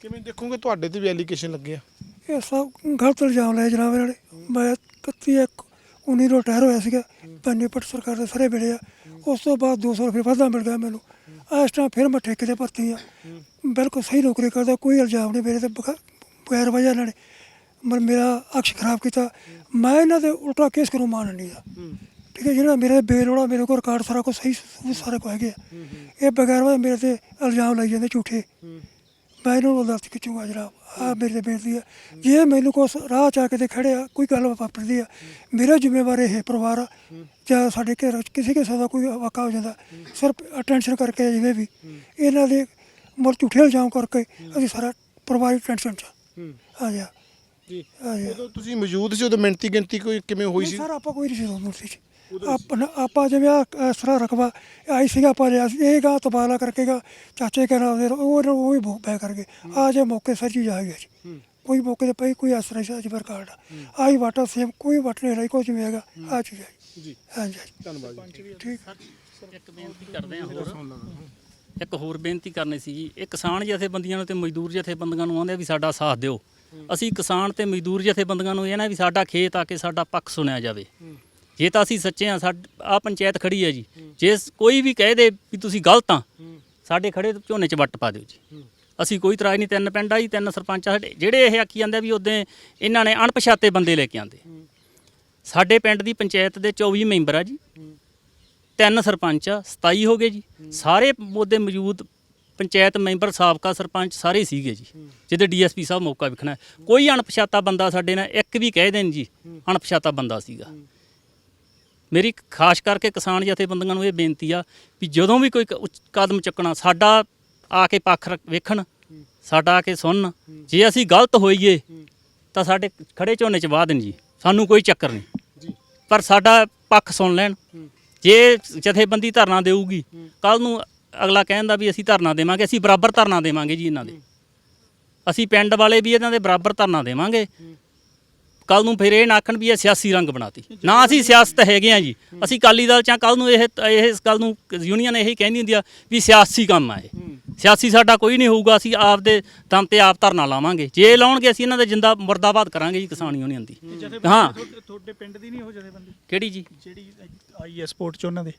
ਕਿਵੇਂ ਦੇਖੋਗੇ ਤੁਹਾਡੇ ਤੇ ਵੀ ਐਲੀਗੇਸ਼ਨ ਲੱਗੇ ਆ? ਇਹ ਸਭ ਗਲਤ ਇਲਜ਼ਾਮ ਲਾਏ ਜਨਾਬ ਇਹਨਾਂ ਨੇ। ਮੈਂ 31 ਇੱਕ 19 ਨੂੰ ਰਿਟਾਇਰ ਹੋਇਆ ਸੀਗਾ ਪਾਣੀਪਤ ਸਰਕਾਰ ਦੇ ਸਾਰੇ ਵੇਲੇ ਆ। ਉਸ ਤੋਂ ਬਾਅਦ 200 ਰੁਪਏ ਵਾਧਾ ਮਿਲ ਗਿਆ ਮੈਨੂੰ। ਇਸ ਟਾਈਮ ਫਿਰ ਮੈਂ ਠੇਕੇ ਤੇ ਭਰਤੀ ਆ। ਬਿਲਕੁਲ ਸਹੀ ਨੌਕਰੀ ਕਰਦਾ ਕੋਈ ਇਲਜ਼ਾਮ ਨਹੀਂ ਮੇਰੇ ਤੇ ਬਗਾ- ਬਗੈਰ ਵਜ੍ਹਾ ਇਹਨਾਂ ਨੇ ਮਰ ਮੇਰਾ ਅਕਸ਼ ਖਰਾਬ ਕੀਤਾ। ਮੈਂ ਇਹਨਾਂ ਦੇ ਉਲਟਾ ਕੇਸ ਕਰੂੰ ਮਾਨ ਨਹੀਂ ਆ ਠੀਕ ਹੈ ਜਿਹੜਾ ਮੇਰੇ ਬੇਲੋੜਾ ਮੇਰੇ ਕੋਲ ਰਿਕਾਰਡ ਸਾਰਾ ਕੁਝ ਸਹੀ ਸਬੂਤ ਸਾਰਾ ਕੁਝ ਹੈਗੇ ਆ। ਇਹ ਬਗੈਰ ਵਜ੍ਹਾ ਮੇਰੇ ਤੇ ਇਲਜ਼ਾਮ ਲਾਈ ਜਾਂਦੇ ਝੂਠੇ। ਮੈਂ ਇਹਨੂੰ ਅਦਾਲਤ ਖਿੱਚੂਗਾ ਜਨਾਬ। ਆ ਮੇਰੇ ਤੇ ਬੇਨਤੀ ਹੈ ਜੇ ਮੈਨੂੰ ਕੁਛ ਰਾਹ ਚ ਆ ਕੇ ਤੇ ਖੜਿਆ ਕੋਈ ਗੱਲ ਵਾਪਰਦੀ ਆ। ਮੇਰਾ ਜ਼ਿੰਮੇਵਾਰ ਇਹ ਪਰਿਵਾਰ ਆ ਜਾਂ ਸਾਡੇ ਘਰ ਵਿੱਚ ਕਿਸੇ ਕਿਸੇ ਦਾ ਕੋਈ ਵਾਕਾ ਹੋ ਜਾਂਦਾ। ਸਿਰਫ ਅਟੈਂਸ਼ਨ ਕਰਕੇ ਜਿਵੇਂ ਵੀ। ਇਹਨਾਂ ਦੇ ਮਰ ਝੂਠੇ ਇਲਜ਼ਾਮ ਕਰਕੇ ਅਸੀਂ ਸਾਰਾ ਪਰਿਵਾਰ ਟੈਨਸ਼ਨ ਚ ਆ। ਗਿਆ ਜੀ। ਆ ਉਦੋਂ ਤੁਸੀਂ ਮੌਜੂਦ ਸੀ ਉਦੋਂ ਮਿੰਤੀ ਗਿਣਤੀ ਕੋਈ ਕਿਵੇਂ ਹੋਈ ਸੀ? ਸਰ ਆਪਾਂ ਕੋਈ ਨਹੀਂ ਸੀ ਚ। ਆਪਣਾ ਆਪਾਂ ਜਿਵੇਂ ਇਸ ਤਰ੍ਹਾਂ ਰਕਬਾ ਆਈ ਸੀਗਾ ਆਪਾਂ ਲਿਆ ਸੀ ਇਹ ਗਾ ਤਬਾਲਾ ਕਰਕੇ ਗਾ ਚਾਚੇ ਕੇ ਨਾਮ ਦੇ ਉਹ ਉਹ ਵੀ ਬੈ ਕਰਕੇ ਆ ਜੇ ਮੌਕੇ ਸਰ ਜੀ ਆ ਗਿਆ ਜੀ ਕੋਈ ਮੌਕੇ ਤੇ ਪਈ ਕੋਈ ਅਸਰ ਨਹੀਂ ਅਜਬਰ ਕਾਰਡ ਆਈ ਵਾਟਾ ਸੇਮ ਕੋਈ ਵਟ ਨਹੀਂ ਰਹੀ ਕੁਝ ਨਹੀਂ ਹੈਗਾ ਆ ਚੀਜ਼ ਹੈ ਜੀ। ਹਾਂਜੀ ਧੰਨਵਾਦ ਜੀ। ਠੀਕ। ਇੱਕ ਬੇਨਤੀ ਕਰਦੇ ਹਾਂ ਹੋਰ। ਇੱਕ ਹੋਰ ਬੇਨਤੀ ਕਰਨੀ ਸੀ ਜੀ ਇਹ ਕਿਸਾਨ ਜਥੇਬੰਦੀਆਂ ਨੂੰ ਤੇ ਮਜ਼ਦੂਰ ਜਥੇਬੰਦੀਆਂ ਨੂੰ ਆਉਂਦੇ ਆ ਵੀ ਸਾਡਾ ਸਾਥ ਦਿਓ। ਅਸੀਂ ਕਿਸਾਨ ਤੇ ਮਜ਼ਦੂਰ ਜਥੇਬੰਦੀਆਂ ਨੂੰ ਇਹ ਨਾ ਵੀ ਸਾਡਾ ਖੇਤ ਆ ਕੇ ਸਾਡਾ ਪੱਖ ਸੁਣਿਆ ਜਾਵੇ। ਜੇ ਤਾਂ ਅਸੀਂ ਸੱਚੇ ਆ ਆ ਪੰਚਾਇਤ ਖੜੀ ਹੈ ਜੀ। ਜੇ ਕੋਈ ਵੀ ਕਹਿ ਦੇ ਵੀ ਤੁਸੀਂ ਗਲਤ ਆ ਸਾਡੇ ਖੜੇ ਝੋਨੇ 'ਚ ਵੱਟ ਪਾ ਦਿਓ ਜੀ। ਅਸੀਂ ਕੋਈ ਤਰਾਜ ਨਹੀਂ, ਤਿੰਨ ਪਿੰਡ ਆ ਜੀ, ਤਿੰਨ ਸਰਪੰਚ ਆ ਸਾਡੇ। ਜਿਹੜੇ ਇਹ ਆਖੀ ਜਾਂਦੇ ਵੀ ਉਦੋਂ ਇਹਨਾਂ ਨੇ ਅਣਪਛਾਤੇ ਬੰਦੇ ਲੈ ਕੇ ਆਂਦੇ ਸਾਡੇ ਪਿੰਡ ਦੀ ਪੰਚਾਇਤ ਦੇ 24 ਮੈਂਬਰ ਆ ਜੀ। ਤਿੰਨ ਸਰਪੰਚ ਆ 27 ਹੋ ਗਏ ਜੀ। ਸਾਰੇ ਉਹਦੇ ਮੌਜੂਦ ਪੰਚਾਇਤ ਮੈਂਬਰ, ਸਾਬਕਾ ਸਰਪੰਚ ਸਾਰੇ ਸੀਗੇ ਜੀ। ਜਿਹਦੇ ਡੀਐਸਪੀ ਸਾਹਿਬ ਮੌਕਾ ਵਿਖਣਾ। ਕੋਈ ਅਣਪਛਾਤਾ ਬੰਦਾ ਸਾਡੇ ਨਾਲ ਇੱਕ ਵੀ ਕਹਿ ਦੇਣ ਜੀ, ਅਣਪਛਾਤਾ ਬੰਦਾ ਸੀਗਾ। ਮੇਰੀ ਖਾਸ ਕਰਕੇ ਕਿਸਾਨ ਜਥੇਬੰਦੀਆਂ ਨੂੰ ਇਹ ਬੇਨਤੀ ਆ ਵੀ ਜਦੋਂ ਵੀ ਕੋਈ ਕਦਮ ਚੁੱਕਣਾ ਸਾਡਾ ਆ ਕੇ ਪੱਖ ਵੇਖਣ ਸਾਡਾ ਆ ਕੇ ਸੁਣਨ ਜੇ ਅਸੀਂ ਗਲਤ ਹੋਈਏ ਤਾਂ ਸਾਡੇ ਖੜੇ ਝੋਨੇ 'ਚ ਵਾਹ ਦੇਣ ਜੀ। ਸਾਨੂੰ ਕੋਈ ਚੱਕਰ ਨਹੀਂ। ਪਰ ਸਾਡਾ ਪੱਖ ਸੁਣ ਲੈਣ। ਜੇ ਜਥੇਬੰਦੀ ਧਰਨਾ ਦੇਊਗੀ ਕੱਲ ਨੂੰ ਅਗਲਾ ਕਹਿੰਦਾ ਵੀ ਅਸੀਂ ਧਰਨਾ ਦੇਵਾਂਗੇ ਅਸੀਂ ਬਰਾਬਰ ਧਰਨਾ ਦੇਵਾਂਗੇ ਜੀ ਇਹਨਾਂ ਦੇ। ਅਸੀਂ ਪਿੰਡ ਵਾਲੇ ਵੀ ਇਹਨਾਂ ਦੇ ਬਰਾਬਰ ਧਰਨਾ ਦੇਵਾਂਗੇ। ਕੱਲ ਨੂੰ ਫਿਰ ਇਹ ਨਾ ਆਖਣ ਵੀ ਇਹ ਸਿਆਸੀ ਰੰਗ ਬਣਾਤੀ। ਨਾ ਅਸੀਂ ਸਿਆਸਤ ਹੈਗੇ ਆ ਜੀ। ਅਸੀਂ ਕਾਲੀ ਦਲ ਚਾਂ ਕੱਲ ਨੂੰ ਇਹ ਇਹ ਇਸ ਗੱਲ ਨੂੰ ਯੂਨੀਅਨ ਇਹੀ ਕਹਿੰਦੀ ਹੁੰਦੀ ਆ ਵੀ ਸਿਆਸੀ ਕੰਮ ਆ ਇਹ। ਸਿਆਸੀ ਸਾਡਾ ਕੋਈ ਨਹੀਂ ਹੋਊਗਾ ਅਸੀਂ ਆਪ ਦੇ ਦਮ ਤੇ ਆਪ ਧਰਨਾ ਲਾਵਾਂਗੇ। ਜੇ ਲਾਉਣਗੇ ਅਸੀਂ ਇਹਨਾਂ ਦੇ ਜਿੰਦਾ ਮੁਰਦਾਬਾਦ ਕਰਾਂਗੇ ਜੀ ਕਿਸਾਨ ਯੂਨੀਅਨ ਦੀ। ਹਾਂ। ਤੁਹਾਡੇ ਪਿੰਡ ਦੀ ਨਹੀਂ ਉਹ ਜਥੇਬੰਦੀ? ਕਿਹੜੀ ਜੀ? ਜਿਹੜੀ ਆਈ ਹੈ ਸਪੋਰਟ ਚ ਉਹਨਾਂ ਦੇ?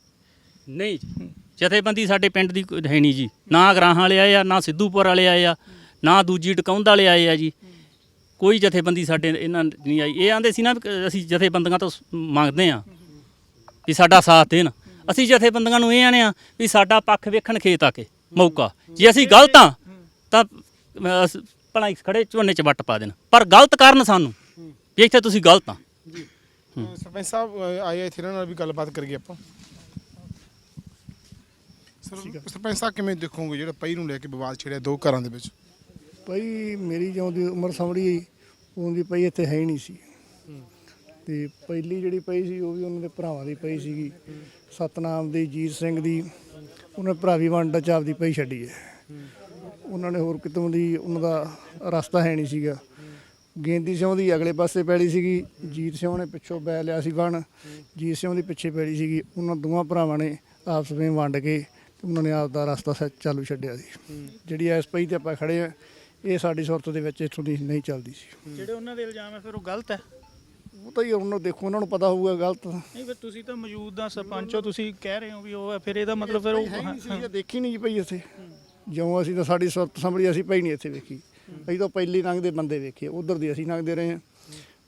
ਨਹੀਂ ਜੀ। ਜਥੇਬੰਦੀ ਸਾਡੇ ਪਿੰਡ ਦੀ ਹੈ ਨਹੀਂ ਜੀ। ਨਾ ਗਰਾਹਾਂ ਵਾਲੇ ਆਏ ਆ ਨਾ ਸਿੱਧੂਪੁਰ ਵਾਲੇ ਆਏ ਆ ਨਾ ਦੂਜੀ ਟਕਾਉਂਦ ਵਾਲੇ ਆਏ ਆ ਜੀ। ਕੋਈ ਜਥੇਬੰਦੀ ਸਾਡੇ ਇਹਨਾਂ ਨਹੀਂ ਆਈ। ਇਹ ਆਂਦੇ ਸੀ ਨਾ ਵੀ ਅਸੀਂ ਜਥੇਬੰਦੀਆਂ ਤੋਂ ਮੰਗਦੇ ਆ ਵੀ ਸਾਡਾ ਸਾਥ ਦੇਣ। ਅਸੀਂ ਜਥੇਬੰਦੀਆਂ ਨੂੰ ਇਹ ਆਨੇ ਆ ਵੀ ਸਾਡਾ ਪੱਖ ਵੇਖਣ ਖੇਤ ਆ ਕੇ ਮੌਕਾ। ਜੇ ਅਸੀਂ ਗਲਤ ਆ ਤਾਂ ਭਲਾ ਖੜੇ ਝੋਨੇ 'ਚ ਵੱਟ ਪਾ ਦੇਣ। ਪਰ ਗਲਤ ਕਾਰਨ ਸਾਨੂੰ ਵੀ ਇੱਥੇ ਤੁਸੀਂ ਗਲਤ ਆ ਸਰਪੰਚ ਸਾਹਿਬ ਆਏ ਆ ਇੱਥੇ ਇਹਨਾਂ ਨਾਲ ਵੀ ਗੱਲਬਾਤ ਕਰੀਏ ਆਪਾਂ। ਸਰ- ਸਰਪੰਚ ਸਾਹਿਬ ਕਿਵੇਂ ਦੇਖੋਗੇ ਜਿਹੜਾ ਪਈ ਨੂੰ ਲੈ ਕੇ ਵਿਵਾਦ ਛਿੜਿਆ ਦੋ ਘਰਾਂ ਦੇ ਵਿੱਚ? ਪਈ ਮੇਰੀ ਜਿਉਂ ਦੀ ਉਮਰ ਸਮੜੀ ਉਹਦੀ ਪਈ ਇੱਥੇ ਹੈ ਹੀ ਨਹੀਂ ਸੀ। ਤੇ ਪਹਿਲੀ ਜਿਹੜੀ ਪਈ ਸੀ, ਉਹ ਵੀ ਉਹਨਾਂ ਦੇ ਭਰਾਵਾਂ ਦੀ ਪਈ ਸੀਗੀ। ਸਤਨਾਮ ਦੀ, ਜੀਤ ਸਿੰਘ ਦੀ, ਉਹਨੇ ਭਰਾਵੀ ਵੰਡ ਚ ਆਪਦੀ ਪਈ ਛੱਡੀ ਹੈ। ਉਹਨਾਂ ਨੇ ਹੋਰ ਕਿਤੋਂ ਦੀ ਉਹਨਾਂ ਦਾ ਰਸਤਾ ਹੈ ਨਹੀਂ ਸੀਗਾ। ਗੇਂਦੀ ਸਿੰਘ ਦੀ ਅਗਲੇ ਪਾਸੇ ਪੈੜੀ ਸੀਗੀ, ਜੀਤ ਸਿੰਘ ਨੇ ਪਿੱਛੋਂ ਬੈ ਲਿਆ ਸੀ ਵਣ। ਜੀਤ ਸਿੰਘ ਦੀ ਪਿੱਛੇ ਪੈੜੀ ਸੀਗੀ। ਉਹਨਾਂ ਦੋਵਾਂ ਭਰਾਵਾਂ ਨੇ ਆਪਸ ਵਿੱਚ ਵੰਡ ਕੇ ਤੇ ਉਹਨਾਂ ਨੇ ਆਪ ਦਾ ਰਸਤਾ ਸ- ਚਾਲੂ ਛੱਡਿਆ ਸੀ। ਜਿਹੜੀ ਐਸ ਪਈ ਤੇ ਆਪਾਂ ਖੜੇ ਆ ਇਹ ਸਾਡੀ ਸੁਰਤ ਦੇ ਵਿੱਚ ਇੱਥੋਂ ਦੀ ਨਹੀਂ ਚੱਲਦੀ ਸੀ। ਜਿਹੜੇ ਉਹਨਾਂ ਦੇ ਇਲਜ਼ਾਮ ਹੈ ਫਿਰ ਉਹ ਗਲਤ ਹੈ? ਉਹ ਤਾਂ ਹੀ ਉਹਨਾਂ ਦੇਖੋ ਉਹਨਾਂ ਨੂੰ ਪਤਾ ਹੋਊਗਾ ਗਲਤ। ਨਹੀਂ ਫਿਰ ਤੁਸੀਂ ਤਾਂ ਮੌਜੂਦਾ ਸਰਪੰਚ ਹੋ ਤੁਸੀਂ ਕਹਿ ਰਹੇ ਹੋ ਵੀ ਉਹ ਹੈ ਫਿਰ ਇਹਦਾ ਮਤਲਬ ਫਿਰ ਉਹ ਦੇਖੀ ਨਹੀਂ ਜੀ ਪਈ ਇੱਥੇ। ਜਿਉਂ ਅਸੀਂ ਤਾਂ ਸਾਡੀ ਸੁਰਤ ਸੰਭਲੀ ਅਸੀਂ ਪਈ ਨਹੀਂ ਇੱਥੇ ਵੇਖੀ। ਅਸੀਂ ਤਾਂ ਪਹਿਲੀ ਲੰਘਦੇ ਬੰਦੇ ਵੇਖੇ ਉਧਰ ਦੀ ਅਸੀਂ ਲੰਘਦੇ ਰਹੇ ਹਾਂ।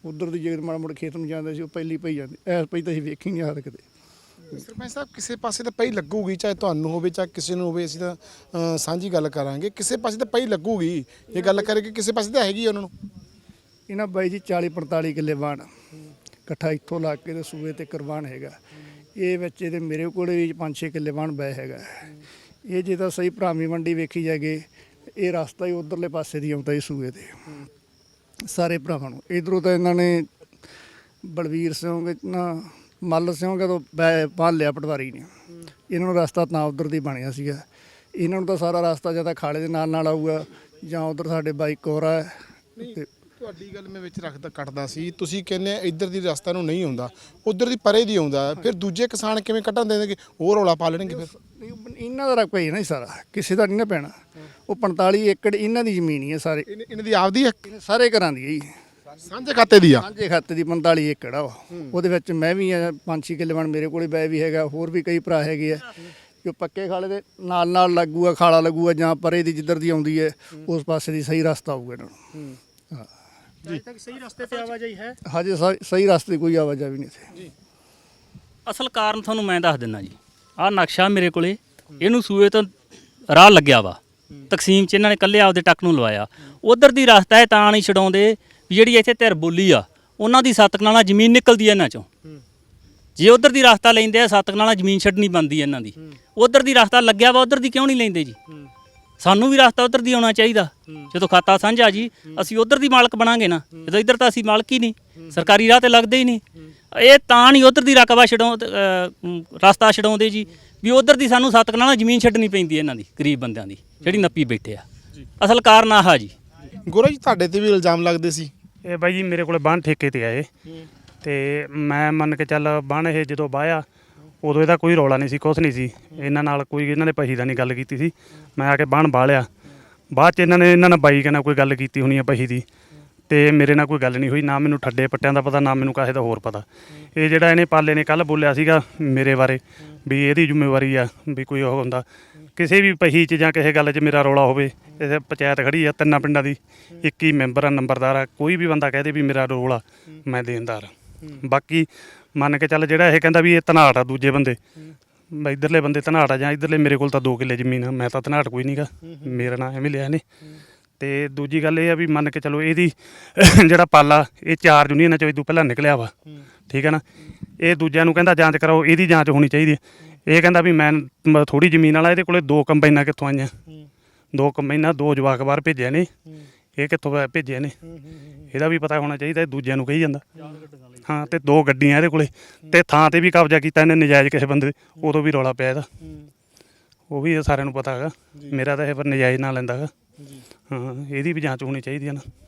ਉਧਰ ਦੀ ਜੇ ਮਾੜਾ ਮੁੜ ਖੇਤ ਨੂੰ ਜਾਂਦੇ ਸੀ ਉਹ ਪਹਿਲੀ ਪਈ ਜਾਂਦੀ ਐਸ ਪਈ ਤਾਂ ਅਸੀਂ ਵੇਖੀ ਨਹੀਂ ਹਾਲ ਕਿਤੇ। ਸਰਪੰਚ ਸਾਹਿਬ ਕਿਸੇ ਪਾਸੇ ਤਾਂ ਪਈ ਲੱਗੂਗੀ ਚਾਹੇ ਤੁਹਾਨੂੰ ਹੋਵੇ ਚਾਹੇ ਕਿਸੇ ਨੂੰ ਹੋਵੇ ਅਸੀਂ ਤਾਂ ਅ, ਸਾਂਝੀ ਗੱਲ ਕਰਾਂਗੇ। ਕਿਸੇ ਪਾਸੇ ਤਾਂ ਪਈ ਲੱਗੂਗੀ ਇਹ ਗੱਲ ਕਰੇ ਕਿਸੇ ਪਾਸੇ ਤਾਂ ਹੈਗੀ ਆ ਉਹਨਾਂ ਨੂੰ। ਇਹਨਾਂ ਬਾਈ ਜੀ 40 45 ਕਿੱਲੇ ਬਾਣ ਇਕੱਠਾ ਇੱਥੋਂ ਲਾ ਕੇ ਤੇ ਸੂਏ ਤੇ ਕੁਰਬਾਨ ਹੈਗਾ। ਇਹ ਵਿੱਚ ਇਹਦੇ ਮੇਰੇ ਕੋਲੇ ਵੀ 5-6 ਕਿੱਲੇ ਬਾਣ ਬੈ ਹੈਗਾ। ਇਹ ਜੇ ਤਾਂ ਸਹੀ ਭਰਾਵੀਂ ਮੰਡੀ ਵੇਖੀ ਜਾਗੇ ਇਹ ਰਸਤਾ ਹੀ ਉਧਰਲੇ ਪਾਸੇ ਦੀ ਆਉਂਦਾ ਹੀ ਸੂਏ ਤੇ। ਸਾਰੇ ਭਰਾਵਾਂ ਨੂੰ। ਇਧਰੋਂ ਤਾਂ ਇਹਨਾਂ ਨੇ ਬਲਵੀਰ ਸਿੰਘ ਨਾ ਮੱਲ ਸਿੰਘ ਤੋਂ ਬਾਲ ਲਿਆ ਪਟਵਾਰੀ ਨੇ। ਇਹਨਾਂ ਨੂੰ ਰਸਤਾ ਤਾਂ ਉਧਰ ਦੀ ਬਣਿਆ ਸੀਗਾ। ਇਹਨਾਂ ਨੂੰ ਤਾਂ ਸਾਰਾ ਰਸਤਾ ਜਾਂ ਤਾਂ ਖਾਲੇ ਦੇ ਨਾਲ ਨਾਲ ਆਊਗਾ ਜਾਂ ਉਧਰ ਸਾਡੇ ਬਾਈ ਕੋਰਾ ਤੇ ਤੁਹਾਡੀ ਗੱਲ ਮੈਂ ਵਿੱਚ ਰੱਖਦਾ ਕੱਟਦਾ ਸੀ। ਤੁਸੀਂ ਕਹਿੰਦੇ ਇੱਧਰ ਦੀ ਰਸਤਾ ਨੂੰ ਨਹੀਂ ਆਉਂਦਾ ਉਧਰ ਦੀ ਪਰੇ ਦੀ ਆਉਂਦਾ। ਫਿਰ ਦੂਜੇ ਕਿਸਾਨ ਕਿਵੇਂ ਕੱਟਣ ਦੇਣਗੇ? ਉਹ ਰੌਲਾ ਪਾ ਲੈਣਗੇ ਫਿਰ। ਇਹਨਾਂ ਦਾ ਹੈ ਨਾ ਸਾਰਾ। ਕਿਸੇ ਦਾ ਨਹੀਂ ਨਾ ਪੈਣਾ। ਉਹ 45 ਏਕੜ ਇਹਨਾਂ ਦੀ ਜ਼ਮੀਨ ਹੀ ਹੈ ਸਾਰੇ। ਇਹਨਾਂ ਦੀ ਆਪਦੀ ਹੈ? ਸਾਰੇ ਘਰਾਂ ਦੀ ਹੈ ਜੀ। ਸਾਂਝੇ ਖਾਤੇ ਦੀ ਆ? ਸਾਂਝੇ ਖਾਤੇ ਦੀ 45 ਏਕੜ ਆ ਉਹ। ਉਹਦੇ ਵਿੱਚ ਮੈਂ ਵੀ ਆ 5-6 ਕਿੱਲੇ ਬਣ ਮੇਰੇ ਕੋਲੇ ਬੈ ਵੀ ਹੈਗਾ ਹੋਰ ਵੀ ਕਈ ਭਰਾ ਹੈਗੇ ਆ। ਜੋ ਪੱਕੇ ਖਾਲੇ ਦੇ ਨਾਲ ਨਾਲ ਲੱਗੂਗਾ ਖਾਲਾ ਲੱਗੂਗਾ ਜਾਂ ਪਰੇ ਦੀ ਜਿੱਧਰ ਦੀ ਆਉਂਦੀ ਹੈ ਉਸ ਪਾਸੇ ਦੀ ਸਹੀ ਰਸਤਾ ਆਊਗਾ ਇਹਨਾਂ ਨੂੰ। ਅਜੇ ਤੱਕ ਸਹੀ ਰਸਤੇ ਤੇ ਆਵਾਜਾਈ ਹੈ? ਹਜੇ ਸਹੀ- ਸਹੀ ਰਸਤੇ ਕੋਈ ਆਵਾਜਾਈ ਨਹੀਂ ਇੱਥੇ। ਅਸਲ ਕਾਰਨ ਤੁਹਾਨੂੰ ਮੈਂ ਦੱਸ ਦਿੰਦਾ ਜੀ। ਆਹ ਨਕਸ਼ਾ ਮੇਰੇ ਕੋਲੇ ਇਹਨੂੰ ਸੂਏ ਤੋਂ ਰਾਹ ਲੱਗਿਆ ਵਾ। ਤਕਸੀਮ ਚ ਇਹਨਾਂ ਨੇ ਕੱਲੇ ਆਪਦੇ ਟੱਕ ਨੂੰ ਲਵਾਇਆ। ਉਧਰ ਦੀ ਰਸਤਾ ਹੈ ਤਾਂ ਨਹੀਂ ਛਡਾਉਂਦੇ। ਵੀ ਜਿਹੜੀ ਇੱਥੇ ਧਿਰ ਬੋਲੀ ਆ ਉਹਨਾਂ ਦੀ ਸੱਤ ਕਨਾਲਾ ਜ਼ਮੀਨ ਨਿਕਲਦੀ ਹੈ ਇਹਨਾਂ ਚੋਂ। ਜੇ ਉਧਰ ਦੀ ਰਸਤਾ ਲੈਂਦੇ ਆ ਸੱਤ ਕਨਾਲਾ ਜ਼ਮੀਨ ਛੱਡਣੀ ਬੰਦੀ ਇਹਨਾਂ ਦੀ। ਉਧਰ ਦੀ ਰਸਤਾ ਲੱਗਿਆ ਵਾ ਉਧਰ ਦੀ ਕਿਉਂ ਨਹੀਂ ਲੈਂਦੇ ਜੀ? ਸਾਨੂੰ ਵੀ ਰਸਤਾ ਉਧਰ ਦੀ ਆਉਣਾ ਚਾਹੀਦਾ। ਜਦੋਂ ਖਾਤਾ ਸਾਂਝਾ ਜੀ ਅਸੀਂ ਉਧਰ ਦੀ ਮਾਲਕ ਬਣਾਂਗੇ ਨਾ। ਜਦੋਂ ਇੱਧਰ ਤਾਂ ਅਸੀਂ ਮਾਲਕ ਹੀ ਨਹੀਂ। ਸਰਕਾਰੀ ਰਾਹ ਤੇ ਲੱਗਦੇ ਹੀ ਨਹੀਂ। ਇਹ ਤਾਂ ਨਹੀਂ ਉਧਰ ਦੀ ਰਕਬਾ ਛਡਾਉ ਰਸਤਾ ਛਡਾਉਂਦੇ ਜੀ ਵੀ ਉਧਰ ਦੀ ਸਾਨੂੰ ਸੱਤ ਕਨਾਲਾ ਜ਼ਮੀਨ ਛੱਡਣੀ ਪੈਂਦੀ ਇਹਨਾਂ ਦੀ ਗਰੀਬ ਬੰਦਿਆਂ ਦੀ ਜਿਹੜੀ ਨੱਪੀ ਬੈਠੇ ਆ। ਅਸਲ ਕਾਰਨ ਆਹ ਜੀ। ਗੁਰੂ ਜੀ ਤੁਹਾਡੇ ਤੇ ਵੀ ਇਲਜ਼ਾਮ ਲੱਗਦੇ ਸੀ। ਇਹ ਬਾਈ ਜੀ ਮੇਰੇ ਕੋਲੇ ਬਾਣ ਠੇਕੇ ਤੇ ਆਏ ਤੇ ਮੈਂ ਮੰਨ ਕੇ ਚੱਲ ਬਾਣ ਇਹ ਜਦੋਂ ਵਾਇਆ ਉਦੋਂ ਇਹਦਾ ਕੋਈ ਰੌਲਾ ਨਹੀਂ ਸੀ ਕੁਛ ਨਹੀਂ ਸੀ। ਇਹਨਾਂ ਨਾਲ ਕੋਈ ਇਹਨਾਂ ਨੇ ਪਹੀ ਦਾ ਨਹੀਂ ਗੱਲ ਕੀਤੀ ਸੀ। ਮੈਂ ਆ ਕੇ ਬਾਣ ਬਾਲਿਆ। ਬਾਅਦ ਚ ਇਹਨਾਂ ਨੇ ਇਹਨਾਂ ਨਾਲ ਬਾਈ ਕਹਿੰਦਾ ਕੋਈ ਗੱਲ ਕੀਤੀ ਹੋਣੀ ਆ ਪਹੀ ਦੀ। ਤੇ ਮੇਰੇ ਨਾਲ ਕੋਈ ਗੱਲ ਨਹੀਂ ਹੋਈ ਨਾ ਮੈਨੂੰ ਠੱਡੇ ਪੱਟਿਆਂ ਦਾ ਪਤਾ ਨਾ ਮੈਨੂੰ ਕਾਹੇ ਦਾ ਹੋਰ ਪਤਾ। ਇਹ ਜਿਹੜਾ ਇਹਨੇ ਪਾਲੇ ਨੇ ਕੱਲ ਬੋਲਿਆ ਸੀਗਾ ਮੇਰੇ ਬਾਰੇ। ਵੀ ਇਹਦੀ ਜ਼ਿੰਮੇਵਾਰੀ ਆ, ਵੀ ਕੋਈ ਉਹ ਹੁੰਦਾ। ਕਿਸੇ ਵੀ ਪਹੀ 'ਚ ਜਾਂ ਕਿਸੇ ਗੱਲ 'ਚ ਮੇਰਾ ਰੌਲਾ ਹੋਵੇ ਇਹ ਪੰਚਾਇਤ ਖੜੀ ਆ, ਤਿੰਨਾਂ ਪਿੰਡਾਂ ਦੀ, ਇੱਕ ਹੀ ਮੈਂਬਰ ਆ, ਨੰਬਰਦਾਰ ਆ, ਕੋਈ ਵੀ ਬੰਦਾ ਕਹਦੇ ਵੀ ਮੇਰਾ ਰੋਲ ਆ ਮੈਂ ਦੇਣਦਾਰ ਬਾਕੀ ਮੰਨ ਕੇ ਚੱਲ ਜਿਹੜਾ ਇਹ ਕਹਿੰਦਾ ਵੀ ਇਹ ਧਨਾਟ ਆ ਦੂਜੇ ਬੰਦੇ ਬਈ ਇਧਰਲੇ ਬੰਦੇ ਧਨਾਟ ਆ ਜਾਂ ਇਧਰਲੇ ਮੇਰੇ ਕੋਲ ਤਾਂ 2 ਕਿੱਲੇ ਜ਼ਮੀਨ ਆ, ਮੈਂ ਤਾਂ ਧਨਾਟ ਕੋਈ ਨਹੀਂਗਾ ਮੇਰਾ ਨਾਂ ਐਵੇਂ ਲਿਆ ਨੇ ਤੇ ਦੂਜੀ ਗੱਲ ਇਹ ਆ ਵੀ ਮੰਨ ਕੇ ਚਲੋ ਇਹਦੀ ਜਿਹੜਾ ਪਾਲਾ, ਇਹ ਚਾਰ ਯੂਨੀਅਨਾਂ ਚੋਂ ਇਹ ਤੋਂ ਪਹਿਲਾਂ ਨਿਕਲਿਆ ਵਾ। ਠੀਕ ਹੈ ਨਾ? ਇਹ ਦੂਜਿਆਂ ਨੂੰ ਕਹਿੰਦਾ ਜਾਂਚ ਕਰਾਓ ਇਹਦੀ ਜਾਂਚ ਹੋਣੀ ਚਾਹੀਦੀ ਹੈ। ਇਹ ਕਹਿੰਦਾ ਵੀ ਮੈਂ ਥੋੜੀ ਜ਼ਮੀਨ ਵਾਲਾ ਇਹਦੇ ਕੋਲੇ ਦੋ ਕੰਬਾਈਨਾਂ ਕਿੱਥੋਂ ਆਈਆਂ? ਦੋ ਕੰਬਾਈਨਾਂ ਦੋ ਜਵਾਕ ਬਾਹਰ ਭੇਜਿਆ ਨੇ। ਇਹ ਕਿੱਥੋਂ ਭੇ- ਭੇਜੇ ਨੇ? ਇਹਦਾ ਵੀ ਪਤਾ ਹੋਣਾ ਚਾਹੀਦਾ ਇਹ ਦੂਜਿਆਂ ਨੂੰ ਕਹੀ ਜਾਂਦਾ। ਹਾਂ ਤੇ ਦੋ ਗੱਡੀਆਂ ਇਹਦੇ ਕੋਲੇ ਤੇ ਥਾਂ ਤੇ ਵੀ ਕਬਜ਼ਾ ਕੀਤਾ ਇਹਨੇ ਨਜਾਇਜ਼ ਕਿਸੇ ਬੰਦੇ ਦੇ, ਉਦੋਂ ਵੀ ਰੌਲਾ ਪਿਆ ਇਹਦਾ। ਉਹ ਵੀ ਇਹ ਸਾਰਿਆਂ ਨੂੰ ਪਤਾ ਹੈਗਾ। ਮੇਰਾ ਤਾਂ ਇਹ ਪਰ ਨਜਾਇਜ਼ ਨਾ ਲੈਂਦਾ ਹੈਗਾ। ਹਾਂ ਇਹਦੀ ਵੀ ਜਾਂਚ ਹੋਣੀ ਚਾਹੀਦੀ ਹੈ ਨਾ।